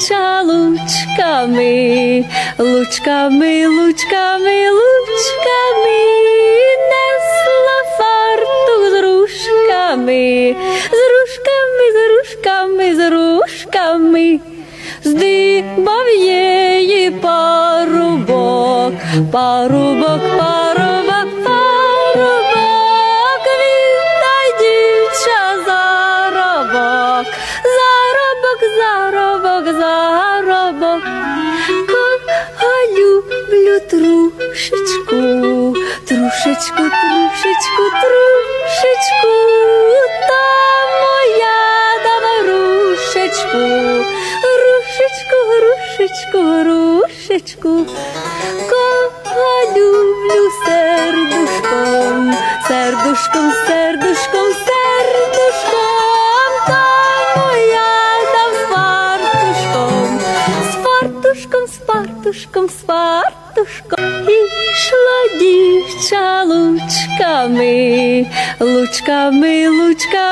дівча лучками, лучками, лучками, лучками, несла фартух з рушками, з рушками, з рушками, з рушками. Здибав її парубок, парубок, парубок, заробок, заробок. Кого люблю трушечку, трушечку, трушечку, трушечку, та моя дама рушечку, рушечку, рушечку, рушечку, кого люблю сердушком, сердушком, сердушком, з фартушком. Ішла дівча лучками, лучками, лучками.